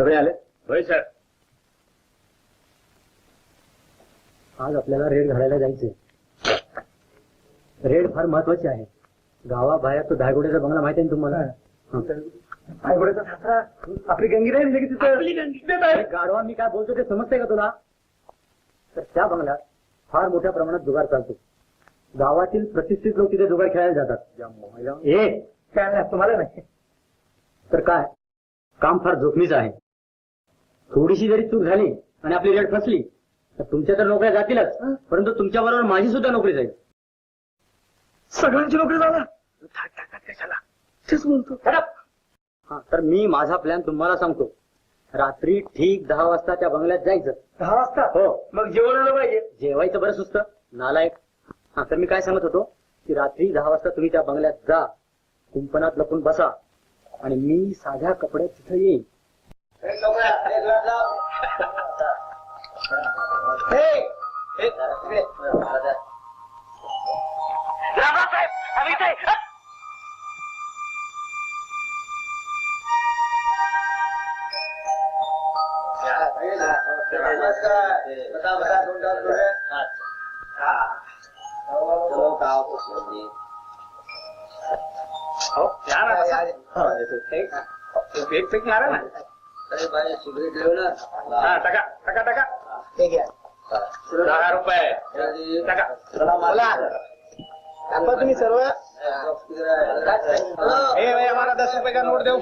सगळे आले? होय सर. आज आपल्याला रेड घालायला जायचंय. रेड फार महत्वाची आहे. गावाबाहेर तो धायगुड्याचा बंगला माहिती आहे ना तुम्हाला. धायगुड्याचा सासरा आपली गंगी नाही दिली की तिथं गाढवा मी काय बोलतो ते समजतंय का तुला? तर त्या बंगल्यात फार मोठ्या प्रमाणात जुगार चालतो. गावातील प्रतिष्ठित लोक तिथे जुगार खेळायला जातात. ए! काय तुम्हाला नाही. तर काय? काम फार जोखमीचं आहे. थोडीशी जरी चूक झाली आणि आपली रेड फसली तर तुमच्या तर नोकऱ्या जातीलच. परंतु तुमच्या बरोबर माझी सुद्धा नोकरी जाईल. सगळ्यांची नोकरी झाला? कशाला? तेच हा तर मी माझा प्लॅन तुम्हाला सांगतो. रात्री ठीक दहा वाजता त्या बंगल्यात जायचं. दहा वाजता? हो. मग जेवण आलं पाहिजे. जेवायचं बरं सुस्त. नालायक. हा तर मी काय सांगत होतो? की रात्री दहा वाजता तुम्ही त्या बंगल्यात जा. कुंपणात लपून बसा. आणि मी साध्या कपड्यात तिथं येईन. हो या ना बसा. एक एक पेक मारा ना हा टाका टाका टाका. दहा रुपये. टाका. तुम्ही सर्व. भाई हमारा दस रुपये का नोट दो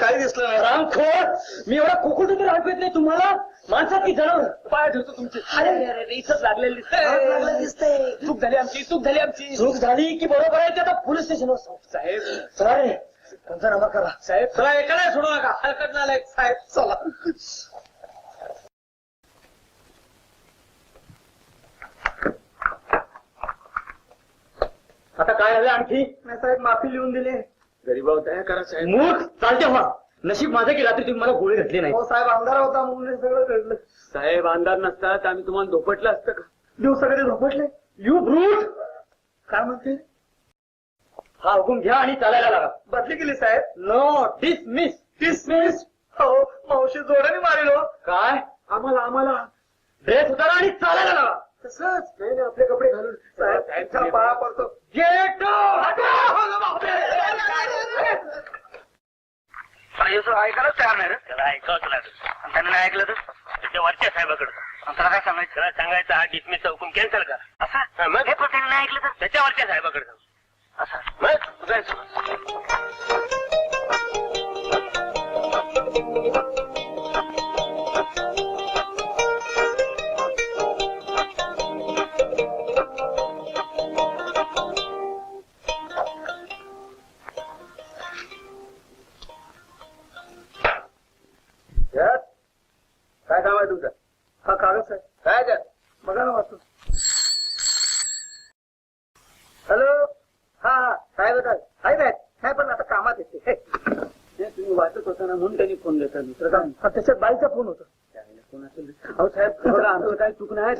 काही दिसलं नाही? रामखोर मी एवढा कुकुट तर ऐकू येत नाही तुम्हाला. माणसात की जनावर? पाय ठेवतो तुमचे. अरे अरे, अरे इथंच लागलेली दिसतंय चूक झाली आमची चूक झाली आमची. चूक झाली की बरोबर आहे ते आता पोलीस स्टेशनवर. सांगू. साहेब. चला रे पंचनामा करा. साहेब चला एकाला सोडू नका. हलकत नालायक साहेब चला. आता काय झालं आणखी? नाही साहेब माफी लिहून दिली. गरीबावर दया करा साहेब. मूर्ख चालते व्हा. नशीब माझं की रात्री तुम्ही मला गोळी घातली नाही. हो साहेब अंधार होता म्हणून हे सगळं घडलं. साहेब अंधार नसता तर आम्ही तुम्हाला धोपटलं असतं का? दिवस सगळे झोपटले. यू ब्रूट काय म्हणते? हा हुकूम घ्या आणि चालायला लागा. बदली केली साहेब. नो डिसमिस डिसमिस हो मावशी जोराने मारेल हो. काय? आम्हाला आम्हाला. ड्रेस उतारा आणि चालायला लागा. तसंच. नाही नाही, आपले कपडे घालून. साहेब त्यांच्या पाया पडतो. गेट ऐकायलाच तयार नाही रे. त्याला ऐकावंच लागेल आणि त्याने नाही ऐकलं तर? त्याच्या वरच्या साहेबाकडे. आणि त्याला काय सांगायचं? त्याला सांगायचं हा डिसमिसचा हुकूम कॅन्सल करा. असा? मग? हे पण त्याने नाही ऐकलं तर? त्याच्या वरच्या साहेबाकडे जाऊ. असा. मग? जायचं.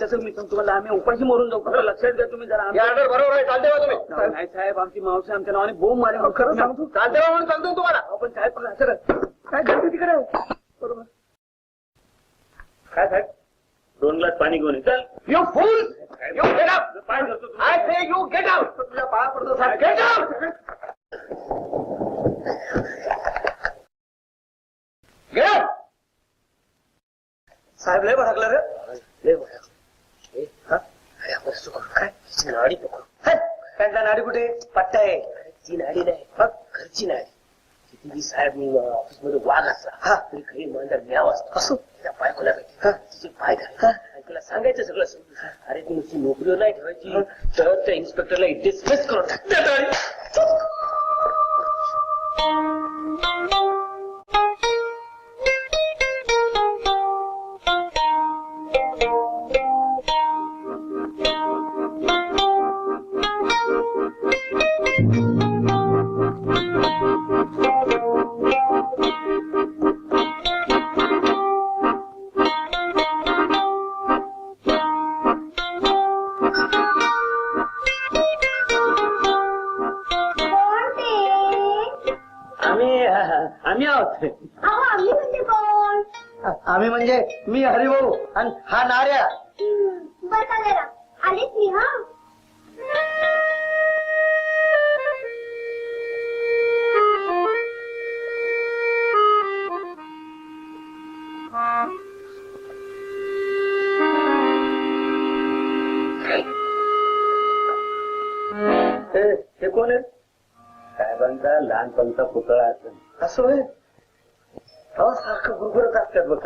तसं मी सांगतो तुम्हाला आम्ही उपाशी मरून जाऊ. फक्त लक्षात घ्या तुम्ही जरा बरोबर आहे चालते तुम्ही. नाही साहेब आमची मावशी आमच्या नावाने बोंब मारे खरं सांगतो. चालते का म्हणून सांगतो तुम्हाला. अहो, पण साहेब पण असं काय? घडते तिकडे? बरोबर. काय साहेब? दोन ग्लास पाणी घेऊन ये. चल. You fool you get out पाय धरतो तू. I say you get out तुझ्या पाया पडतो साहेब. गेट आउट गेट आउट साहेब लय भडकलं रे. लय भडकलं? अरे, नाडी पकडू त्यांचा नाडी कुठे आहे ती नाडी नाही मग घरची नाडी किती साहेब मी ऑफिसमध्ये वाघ असला हा. तरी काही म्याव असतो असो त्या बायकोला तिचे पाय घाल तुला सांगायचं सगळं अरे तुमची नोकरीवर नाही ठेवायची तर त्या इन्स्पेक्टरला डिसमिस करून टाकतात आम्ही आहोत. अहो आम्ही म्हणजे कोण? आम्ही म्हणजे मी हरिभाऊ आणि हा नार्या. हम्म, बसा जरा. आलीच मी हे? लहानपणचा पुतळा असेल. असं होय? अहो सारखं गुरगुरत असतात बघ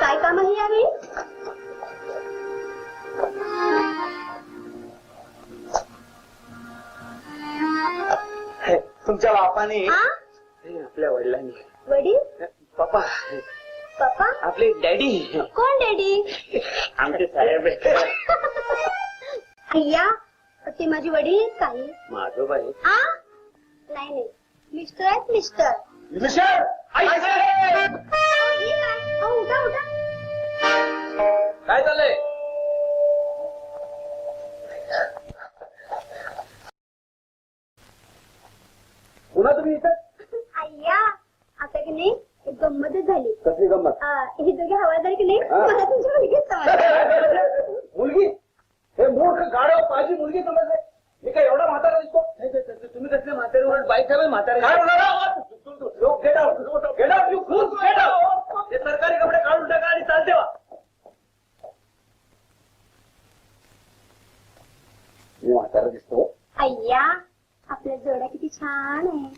काय काम आहे यावेळी तुमच्या बापाने हे, आपल्या वडिलांनी. वडील? पप्पा. पप्पा? आपले डॅडी. कोण डॅडी? आमचे साहेब. अय्या ते माझे वडील आहेत काही. माझोबा आहे आ? नाही नाही. मिस्टर आहेत मिस्टर. मिस्टर हे काय चाललंय पुन्हा तुम्ही इथं अय्या आता की नाही एक गंमतच झाली. कसली गंमत? आ, हे दोघे हवालदार की नाही हा. मला तुमची मुलगी समजली मुलगी? हे मूर्ख माझी मुलगी समजले. मी काय एवढा म्हातारा दिसतो? तुम्ही कसले म्हातारे? उलट म्हातारे. काय get out get out you fool get out हे सरकारी कपडे काढून टाका आणि चालते वा मी म्हातारा दिसतो. अय्या आपल्या जोड्या किती छान आहे.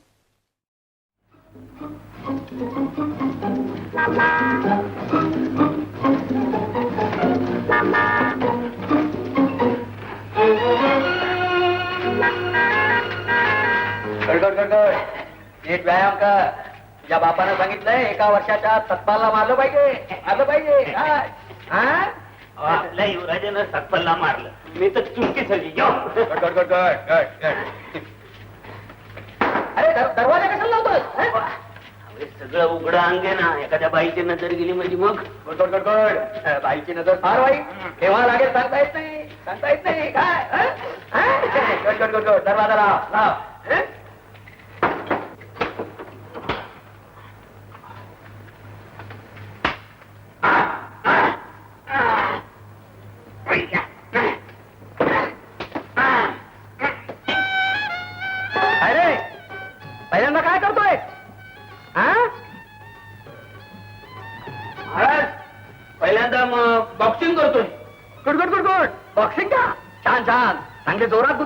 गडगड गडगड. नीट व्यायाम कर. तुझ्या बापानं सांगितलंय एका वर्षाच्या तत्पाला मारलं पाहिजे. मारलं पाहिजे. काय? हा? आपल्या युवराजानं सकपल्ला मारलं. मी तर चुकी झाली गड, गड, गड, गड, गड, गड. अरे दर- दरवाजा कशाला लावतोय हा? सगळं उघडं अंगे ना एखाद्या बाईची नजर गेली म्हणजे मग. अ, बाईची नजर फार वाईट. केव्हा लागेल सांगता येत नाही. सांगता येत नाही. काय. दरवाजा लाव लाव? जोरात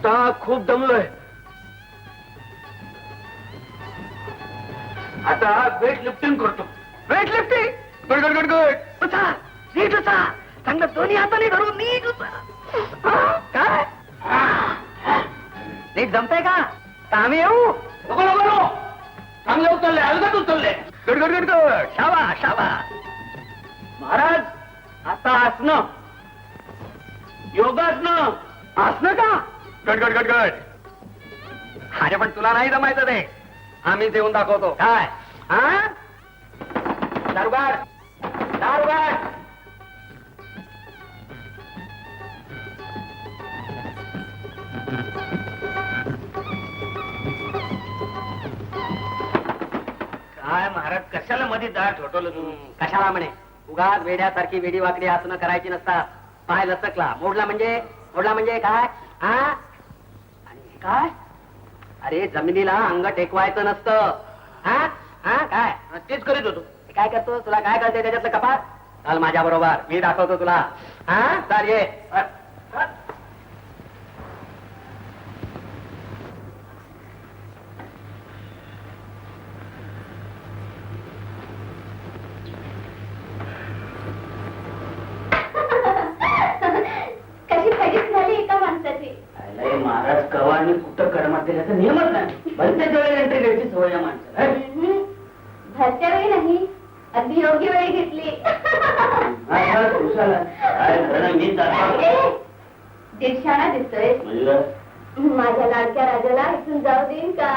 आता खूप दमलोय. आता वेट लिफ्टिंग करतो. Weight lifting good good good good. उचा नीट उचा चांगलं दोन्ही हाताने धरून नीट उचा हा, काय? नीट जमतंय का? आम्ही येऊ. नको नको नको चांगले उचलले अलगत उचलले. Good good good good. शाबा शाबा. महाराज आता असणं योगासनं. असलं का? गड गड गड गड अरे पण तुला नाही जमायचं ते. आम्हीच येऊन दाखवतो. काय? हा? दारुगाड दारुगाड काय महाराज कशाला मध्ये दाट ठोटवलं तू? कशाला म्हणे? उगाच वेड्यासारखी वेडी वाकडी आसनं करायची नसतात पाय लचकला. मोडला म्हणजे? मोडला म्हणजे काय? हा? काय? अरे जमिनीला अंग टेकवायचं नसतं. हा? हा काय? तेच करीत होतो. हे काय करतो तुला काय कळते त्याच्यातलं कपात चाल माझ्या बरोबर मी दाखवतो तुला. हा? चाल ये. दीडशाळा दिसतोय. म्हणजे? माझ्या लाडक्या राजाला इथून जाऊ देईन का?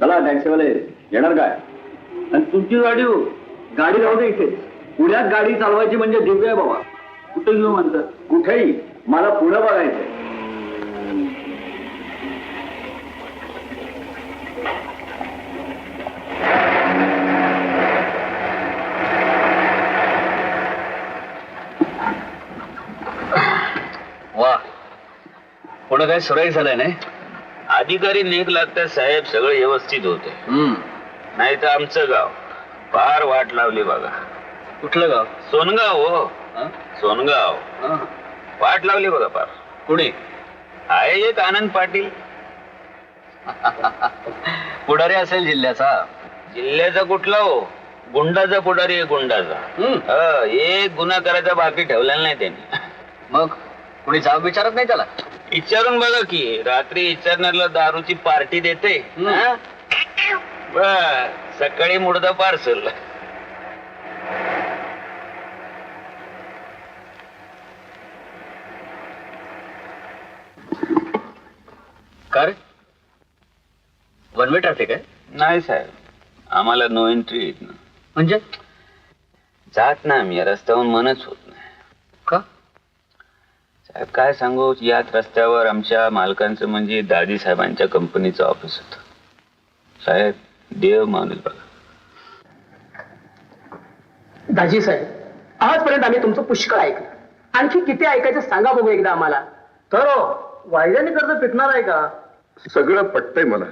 चला टॅक्सीवाले येणार काय? आणि तुमची गाडी हो गाडी राहू दे इथे. पुण्यात गाडी चालवायची म्हणजे दिव्य आहे बाबा. कुठे घेऊ म्हणतात कुठेही? मला पुढं बघायचंय वा पुढं काय सुराई झालंय नाही? अधिकारी नीट लागतात साहेब सगळं व्यवस्थित होते नाही तर आमचं गाव फार वाट लावली बघा. कुठलं गाव? सोनगाव हो. हं? सोनगाव. वाट लावली बघा फार. कुणी आहे एक आनंद पाटील. पुढारी असेल जिल्ह्याचा. जिल्ह्याचा कुठला हो? गुंडाचा पुढारी आहे गुंडाचा. हं, एक गुन्हा करायचा बाकी ठेवलेला नाही त्यांनी. मग? कुणी जाब विचारत नाही त्याला? विचारून बघा की रात्री विचारणाऱ्याला दारूची पार्टी देते हं? बस, सकाळी मुडदा पार्सल. का रे? वन वे ट्रॅफिक आहे? नाही साहेब आम्हाला नो एंट्री येत ना म्हणजे? जात ना आम्ही या रस्त्यावरून मनच होत साहेब काय सांगू? याच रस्त्यावर आमच्या मालकांचं म्हणजे दादी साहेबांच्या कंपनीचं ऑफिस होतं. साहेब देव मानेल बघा. दाजी साहेब आजपर्यंत आम्ही तुमचं पुष्कळ ऐकलं. आणखी किती ऐकायचं सांगा बघू एकदा आम्हाला. तर वायद्याने कर्ज पिटणार आहे का? सगळं पटतंय मला.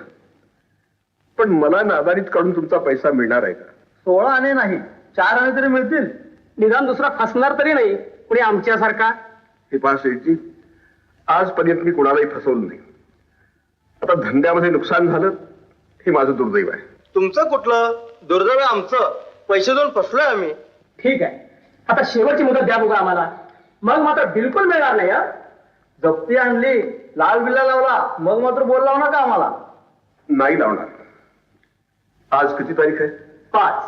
पण मला नादारीत काढून तुमचा पैसा मिळणार आहे का? सोळा आणे नाही चार आणे तरी मिळतील. निदान दुसरा फसणार तरी नाही कुणी आमच्यासारखा? हे पहा सेठजी आजपर्यंत मी कुणालाही फसवलं नाही. आता धंद्यामध्ये नुकसान झालं हे माझं दुर्दैव आहे. तुमचं कुठलं? दुर्दैव आहे आमचं. पैसे देऊन फसलोय आम्ही. ठीक आहे. आता शेवटची मुदत द्या बघा आम्हाला. मग मात्र बिलकुल मिळणार नाही हा? जप्ती आणली लाल बिल्ला लावला मग मात्र बोल लावू नका आम्हाला. नाही लावणार. आज किती तारीख आहे? पाच.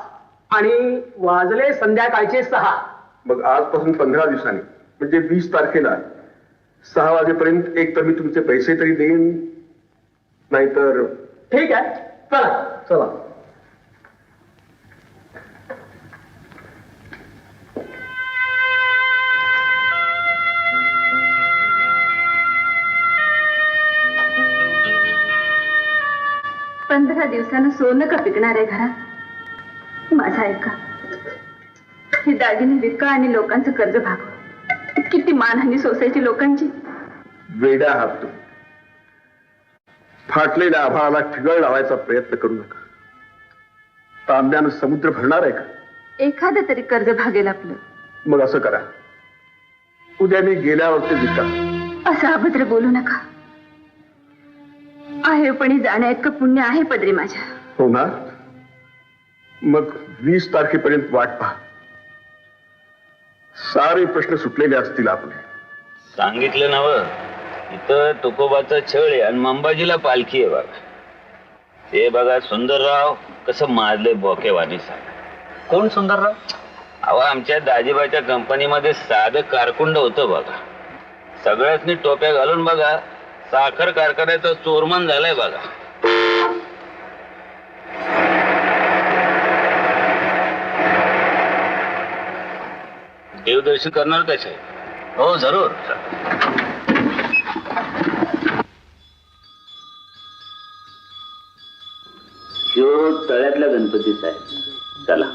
आणि वाजले संध्याकाळचे सहा. मग आजपासून पंधरा दिवसांनी. म्हणजे वीस तारखेला सहा वाजेपर्यंत एक तर मी तुमचे पैसे तरी देईन. नाहीतर ठीक आहे. चला. चला. पंधरा दिवसानं सोनं का पिकणार आहे घरात? माझा ऐका. हे दागिने विका आणि लोकांचं कर्ज भागव. किती मानहानी सोसायची लोकांची? वेड्या आहात तुम्ही. फाटलेल्या आभाळाला ठिगळ लावायचा प्रयत्न करू नका. तांब्यानं समुद्र भरणार आहे का? एखादं तरी कर्ज भागेल आपलं. मग असं करा. उद्या मी गेल्यावर ते विका. असं अभद्र बोलू नका. आहेपणी जाण्या इतकं पुण्य आहे पदरी माझ्या. हो ना? मग वीस तारखेपर्यंत वाट पहा. सारे प्रश्न सुटलेले असतील आपले. सांगितलं नव इथं तुकोबाचा छळ आहे आणि मंबाजीला पालखी आहे बघा. ते बघा सुंदरराव कसं माजले बोकेवानी सांग कोण सुंदरराव? अहो आमच्या दाजीबाच्या कंपनीमध्ये साधं कारकुंड होतं बघा. सगळ्यासनी टोप्या घालून बघा साखर कारखान्याचा चोरमन झालाय बघा. देवदर्शन करणार कसे हो जरूर. शिव तळ्यातल्या गणपतीचा आहे चला.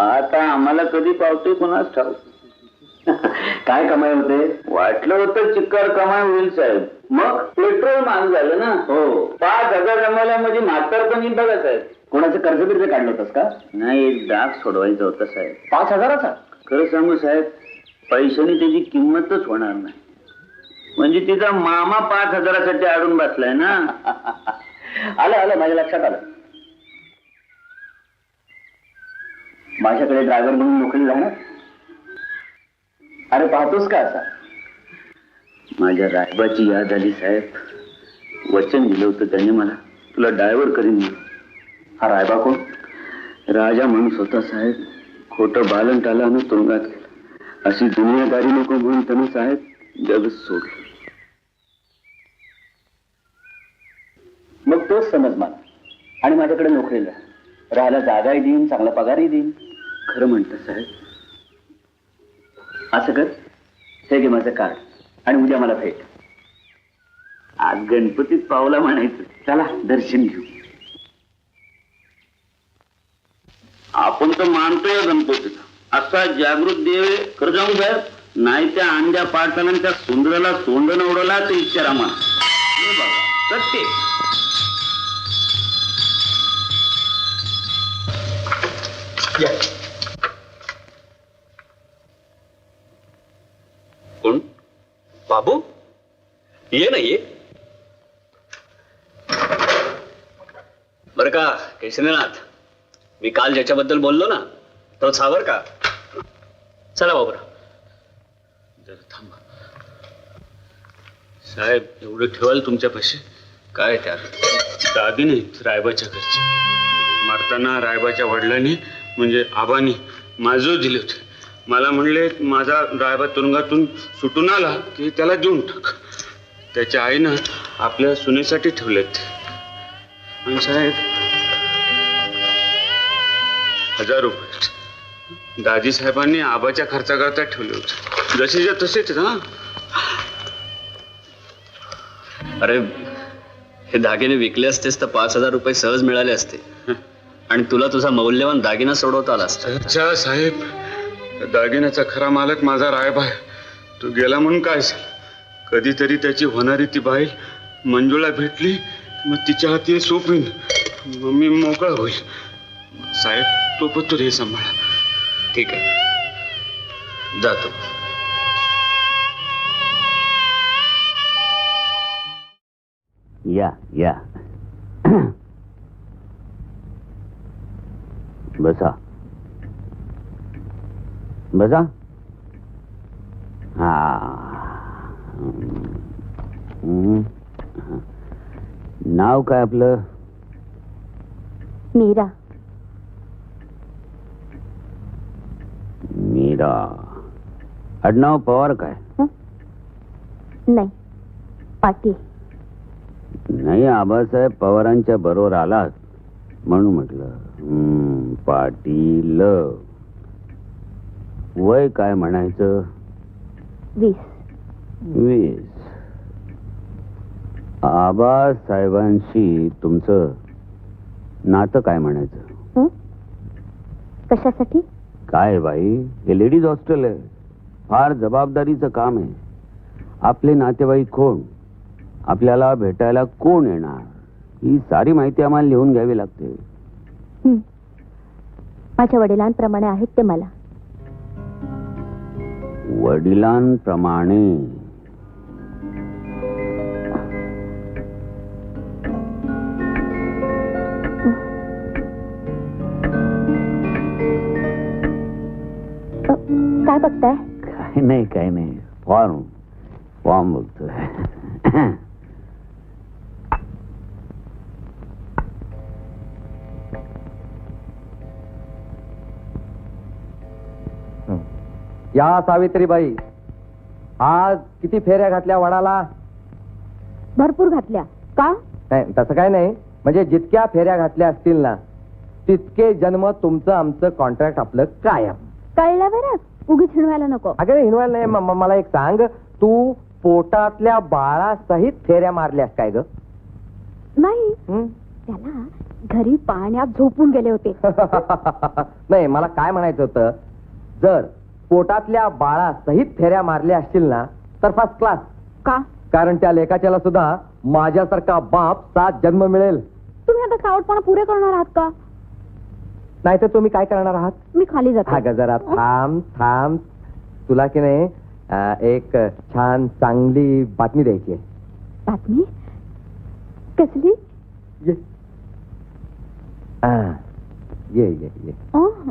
आता आम्हाला कधी पावते कुणाच ठाऊ काय कमाई होते? वाटलं होतं चिक्कार कमाई होईल साहेब. मग पेट्रोल महाग झालं ना? हो. पाच हजार जमायला म्हणजे म्हातारपणी बघा साहेब. कोणाचं कर्ज बिर्ज काढलं होतंस का? नाही एक डाग सोडवायचा होता साहेब. पाच हजाराचा? खरं सांगू साहेब पैशाने त्याची किंमतच होणार नाही. म्हणजे तिचा मामा पाच हजारासाठी अडून बसलाय ना? आलं आलं माझ्या लक्षात आलं. माझ्याकडे ड्रायव्हर म्हणून नोकरी जाणार अरे पाहतोस का असा? माझ्या रायबाची याद आली साहेब. वचन दिलं होतं त्याने मला. तुला डायव्हर करीन हा रायबा कोण? राजा माणूस होता साहेब. खोटं बालन टाला आणि तुरुंगात गेला. अशी दुनियादारी नको म्हणून त्यानं साहेब जगच सोडलं. मग तोच समज मला. आणि माझ्याकडे नोकरीला. राहायला जागाही देईन चांगला पगारही देईन. खरं म्हणतं साहेब असं कर. हे घे माझं कार्ड. आणि उद्या मला भेट. आज गणपतीत पावला म्हणायचं. चला दर्शन घेऊ. आपण तर मानतोय गणपतीला असा जागृत देव आहे. खरं साहेब नाही त्या अंड्या पाडताना त्या सुंदराला सोंड उडवला तर इच्छा रामा. सत्य. Yeah. बाबू ये ना ये बर का केशरीनाथ मी काल ज्याच्याबद्दल बोललो ना तो सावर का चला बाबरा जरा थांबा साहेब एवढं ठेवाल तुमच्यापाशी काय त्यात दागिने रायबाच्या घरचे मारताना रायबाच्या वडिलांनी म्हणजे आबानी माझं दिले होते मला म्हणले माझा रायबा तुरुंगातून सुटून आला की त्याला देऊन टाक. त्याच्या आईनं आपल्या सुनेसाठी ठेवलेत. आणि साहेब हजार रुपये दाजी साहेबांनी आबाच्या खर्चाकरता ठेवले होते. जसेच्या तसेच ना अरे हे दागिने विकले असतेस तर पाच हजार रुपये सहज मिळाले असते. आणि तुला तुझा मौल्यवान दागिना सोडवता आला असता. अच्छा साहेब. त्या दागिन्याचा खरा मालक माझा रायबा तो गेला म्हणून काय झालं? कधीतरी त्याची होणारी ती बाई मंजुळा भेटली मग तिच्या हाती सोपवीन मग मी मोकळा होईल. साहेब तो पत्तूर हे सांभाळा. ठीक आहे. जातो. या या. बसा. बसा. हा. नाव काय आपलं? मीरा. मीरा. आडनाव पवार काय? नाही. पाटील. नाही आबासाहेब पवारांच्या बरोबर आलात म्हणून म्हटलं. हम्म, पाटील. वय काय म्हणायचं? वीस. वीस. आबासाहेबांशी तुमचं नातं काय म्हणायचं? हं? कशासाठी? काय बाई? हे लेडीज हॉस्टेल आहे. फार जबाबदारीचं काम आहे. आपले नातेवाईक कोण? आपल्याला भेटायला कोण येणार? ही सारी माहिती आम्हाला लिहून घ्यावी लागते. हं. माझ्या वडिलांप्रमाणे आहेत ते मला. वडिलांप्रमाणे. काय बघताय? काय नाही काय नाही. फॉर्म फॉर्म बघतोय. या सावित्रीबाई आज किती फेऱ्या घातल्या वडाला? भरपूर घातल्या. का? नाही तसं काय नाही. म्हणजे जितक्या फेऱ्या घातल्या असतील ना तितके जन्म तुमचं आमचं कॉन्ट्रॅक्ट आपलं कायम. कळलं बरं? उगीच हिणवायला नको. अगं हिनवायला नाही. म- म- मला एक सांग. तू पोटातल्या बाळासहित फेऱ्या मारल्यास काय ग? नाही. हं? त्याला घरी पाण्यात झोपून गेले होते. नाही मला काय म्हणायचं होतं? जर पोटातल्या बाळासहित फेऱ्या मारल्या असतील ना तर फर्स्ट क्लास का? कारण त्या लेखाच्याला सुद्धा माझ्यासारखा बाप सात जन्म मिळेल. तुम्ही आता सावटपणा पुरे करणार आहात का? नाही तर तुम्ही काय करणार आहात? मी खाली हा जाते. ग जरा थांब थांब. तुला की नाही अं, एक छान चांगली बातमी द्यायची आहे. बातमी? कसली? ये. हा. ये ये ये. अं,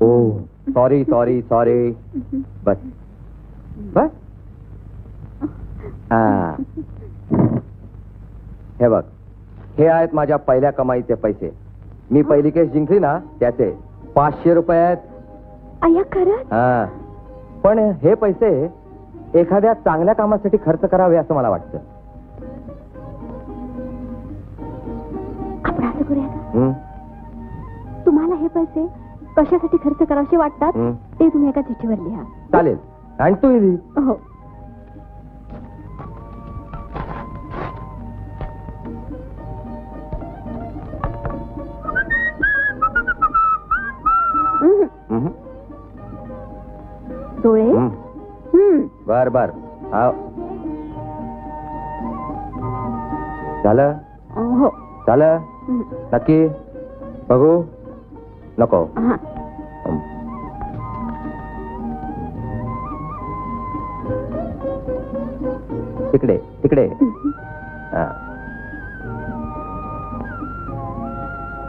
ओ. सॉरी सॉरी सॉरी बस बस हा हे बघ हे आहेत माझ्या पहिल्या कमाईचे पैसे. मी पहिली केस जिंकली ना त्याचे पाचशे रुपये आहेत. अय्या खरंच? हा. पण हे पैसे एखाद्या चांगल्या कामासाठी खर्च करावे असं मला वाटतं. आपण असं करूया का? हं? तुम्हाला हे पैसे कशासाठी खर्च करावेसे वाटतात? हं. ते तुम्ही एका चिठ्ठीवर लिहा. चालेल. आणि तू इली हो. हम्म. डोळे? हम्म. बर बर. हा झालं? हो. झालं? हम्म. नक्की? बघू? नको हा. तिकडे तिकडे हा.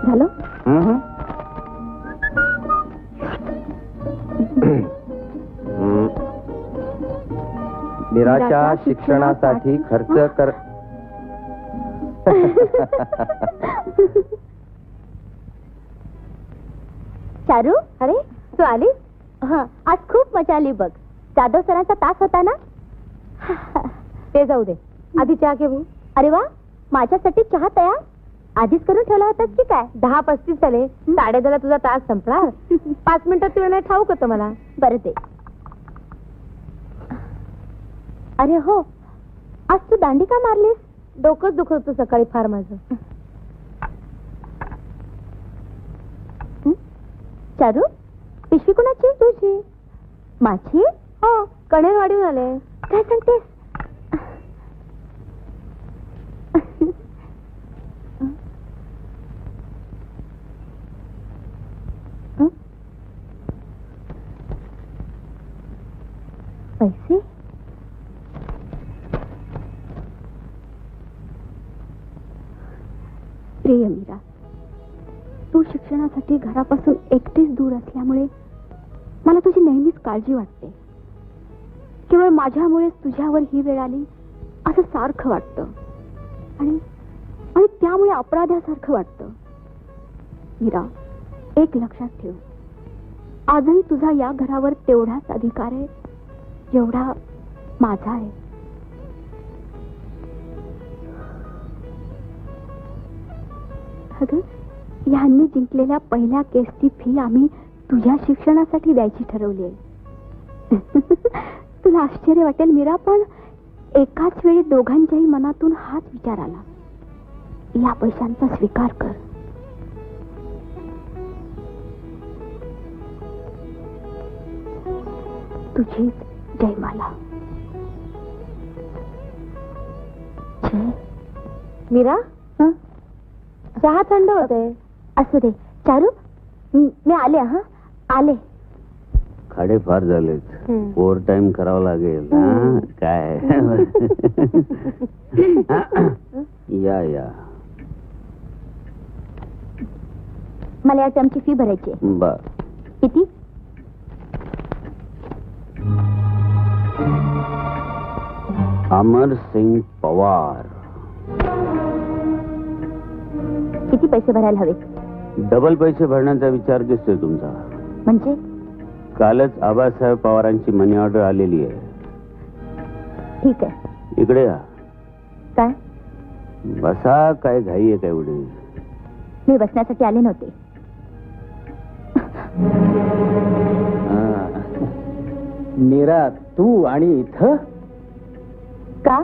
झालं हम्म. हम्म. मीराच्या शिक्षणासाठी खर्च कर चारू अरे तू आली? हा आज खूप मजा आली बघ. जाधव सरांचा तास होता ना? ते जाऊ दे. आधी चहा घेऊ. अरे वा माझ्यासाठी चहा तयार? आधीच करून ठेवला होतास की काय? दहा पस्तीस झाले. साडे दहाला तुझा तास संपला. पाच मिनिटात वेळ नाही ठाऊक होतं मला. बरं ते. अरे हो आज तू दांडी का मारलीस? डोकंच दुखत होतं सकाळी फार माझं. चारू? पिशवी कुणाची? तुझी. माझी? हो कणेर वाढून आले. काय सांगतेस? पैसे? शिक्षणासाठी घरापासून एकटीच दूर असल्यामुळे मला तुझी नेहमीच काळजी वाटते. केवळ माझ्यामुळेच तुझ्यावर ही वेळ आली असं सारखं वाटतं. आणि आणि त्यामुळे अपराध्यासारखं वाटतं. मीरा एक लक्षात ठेव. आजही तुझा या घरावर तेवढाच अधिकार आहे जेवढा माझा आहे. अगं ह्यांनी जिंकलेल्या पहिल्या केसची फी आम्ही तुझ्या शिक्षणासाठी द्यायची ठरवली आहे. तुला आश्चर्य वाटेल मीरा पण एकाच वेळी दोघांच्याही मनातून हाच विचार आला. या पैशांचा स्वीकार कर. तुझीच जयमाला. जय मीरा? चहा थंड होते असू दे. चारू म- मी आले हा? आले. खाडे फार झालेत. हम्म. ओव्हर टाइम करावं लागेल हा? काय? या या. मला या टर्मची फी भरायची आहे. बर किती? अमर सिंग पवार. किती पैसे भरायला हवे? डबल पैसे भरण्याचा विचार दिसतोय तुमचा. म्हणजे? कालच आबासाहेब पवारांची मनी ऑर्डर आलेली आहे. ठीक आहे. इकडे या. काय? बसा काय घाई आहे काय एवढी? मी बसण्यासाठी आले नव्हते. मीरा तू आणि इथं? का?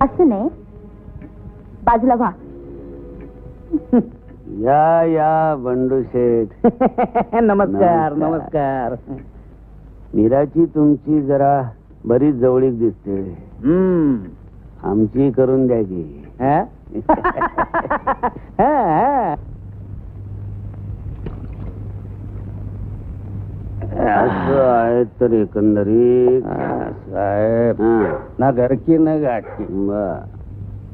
असं नाही. बाजूला व्हा. या या बंडू शेठ नमस्कार नमस्कार. मीराची तुमची जरा बरीच जवळीक दिसते हम्म आमची करून द्या की हा? हा, हा. असं आहे तर एकंदरीत हा, साहेब हा. ना घरकी ना गाठकी बर.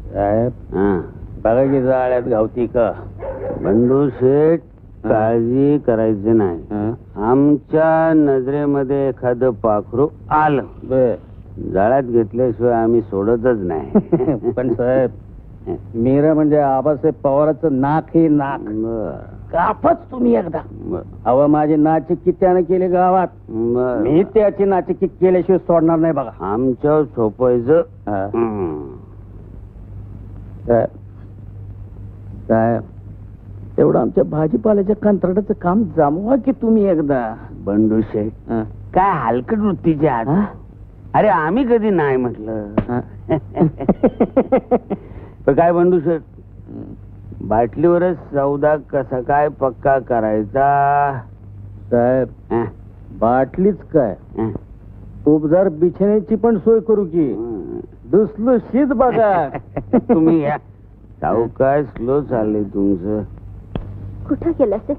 साहेब हा. बघा की जाळ्यात गावती का बंडू शेठ काळजी करायची नाही. आमच्या नजरेमध्ये एखादं पाखरू आलं. जाळ्यात घेतल्याशिवाय आम्ही सोडतच नाही. पण साहेब मीरा म्हणजे आबासाहेब पवाराचं नाक हे नाक. कापच तुम्ही एकदा. अव माझी नाचिक्की त्यानं केली गावात. मी त्याची नाचिक्की केल्याशिवाय सोडणार नाही बघा. आमच्यावर सोपायचं हा. तेवढं आमच्या भाजीपाल्याच्या कंत्राटाचं काम जमवा की तुम्ही एकदा? बंडू शेठ हा. काय हलकट वृत्तीचे आहात? हा? अरे आम्ही कधी नाही म्हटलं. पण काय बंडू शेठ? बाटलीवरच सौदा कसा काय पक्का करायचा? साहेब हा, बाटलीच काय? हा. उपजार बिछाण्याची पण सोय करू की? दुसलं शीत बघा. तुम्ही या. काय स्लो चाललंय तुमचं. कुठं गेलं असेल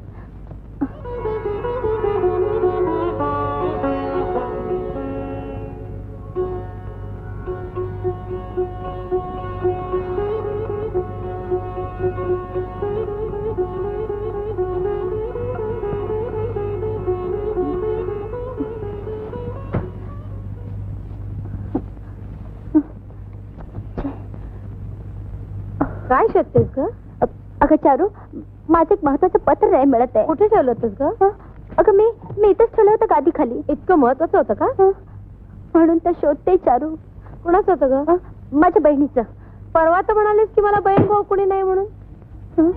काय शोधतेस ग? अगं चारू माझं एक महत्वाचं पत्र नाही मिळत आहे. कुठे ठेवलं होतंस ग? अगं मी मी इथंच ठेवलं होतं गादी खाली. इतकं महत्वाचं होतं का? म्हणून तर शोधते चारू. कुणाचं होतं ग? माझ्या बहिणीचं. परवा तर म्हणालीस की मला बहीण भाऊ कुणी नाही म्हणून. हं?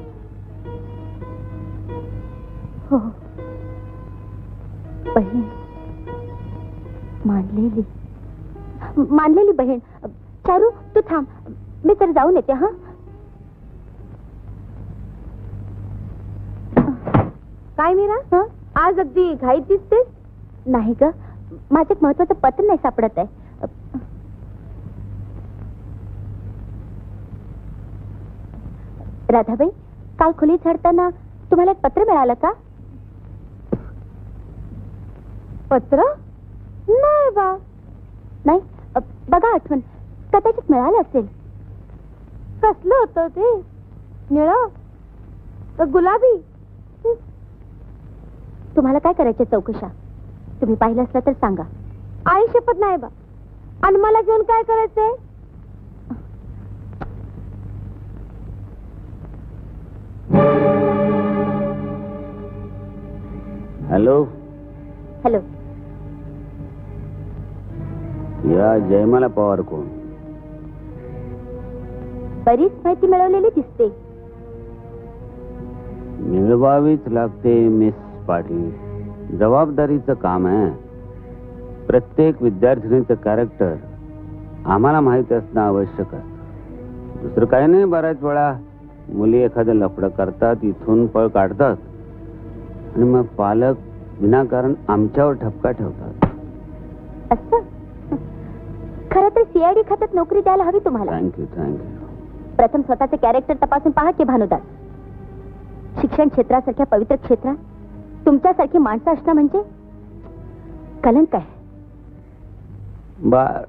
हो. बहीण. मानलेली. मानलेली बहीण. चारू तू थांब. मी तर जाऊन येते हा? काय मीरा? आज अगदी घाईत दिसतेस? नाही ग. माझं एक महत्वाचं पत्र नाही सापडत आहे. राधाबाई काल खुली झडताना तुम्हाला एक पत्र मिळालं का? पत्र? नाही बा. नाही? अ, बघा आठवण. कदाचित मिळालं असेल. कसलं होतं ते? निळ? गुलाबी. तुम्हाला काय करायचे चौकशा? तुम्ही पाहिलं असलं तर सांगा. आई शपथ नाही बा. आणि मला घेऊन काय करायचंय? हॅलो? हॅलो. या जयमाला पवार कोण? बरीच माहिती मिळवलेली दिसते. मिळवावीच लागते मिस. पाटील जबाबदारीचं काम आहे. प्रत्येक विद्यार्थिनीचं कॅरेक्टर आम्हाला माहिती असणं आवश्यक असतं दुसरं काही नाही बऱ्याच वेळा मुली एखादं लफडं करतात इथून पळ काढतात. आणि मग पालक विनाकारण आमच्यावर ठपका ठेवतात. खरं तर सीआयडी खात्यात नोकरी द्यायला हवी तुम्हाला. थँक्यू थँक्यू प्रथम स्वतःचे कॅरेक्टर तपासून पहा की भानुदास. शिक्षण क्षेत्रासारख्या पवित्र क्षेत्रात तुमच्यासारखी माणसं असणं म्हणजे कलंक आहे. बर